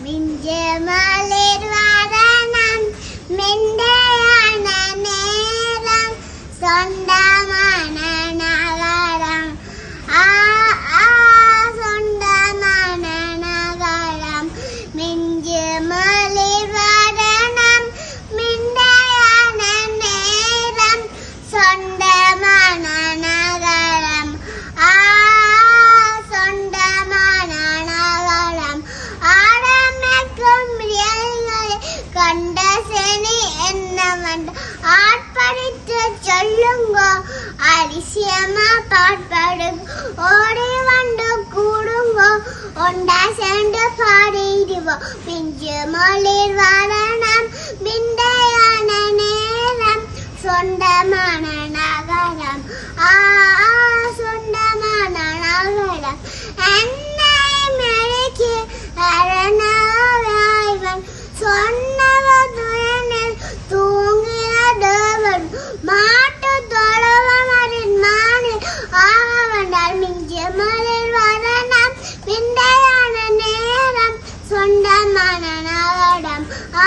من جمال الورنم من ديانا نيرم صندمان கண்ட சனி என்னவென்று ஆட்படித்து சொல்லுங்க அதிசயமா பாட்பாடு ஓடி வந்து கூடுங்க ஒண்டா சேர்ந்து பாடிடுவோம் பிஞ்சு மொழிர் வரணம் മനനാടം ആ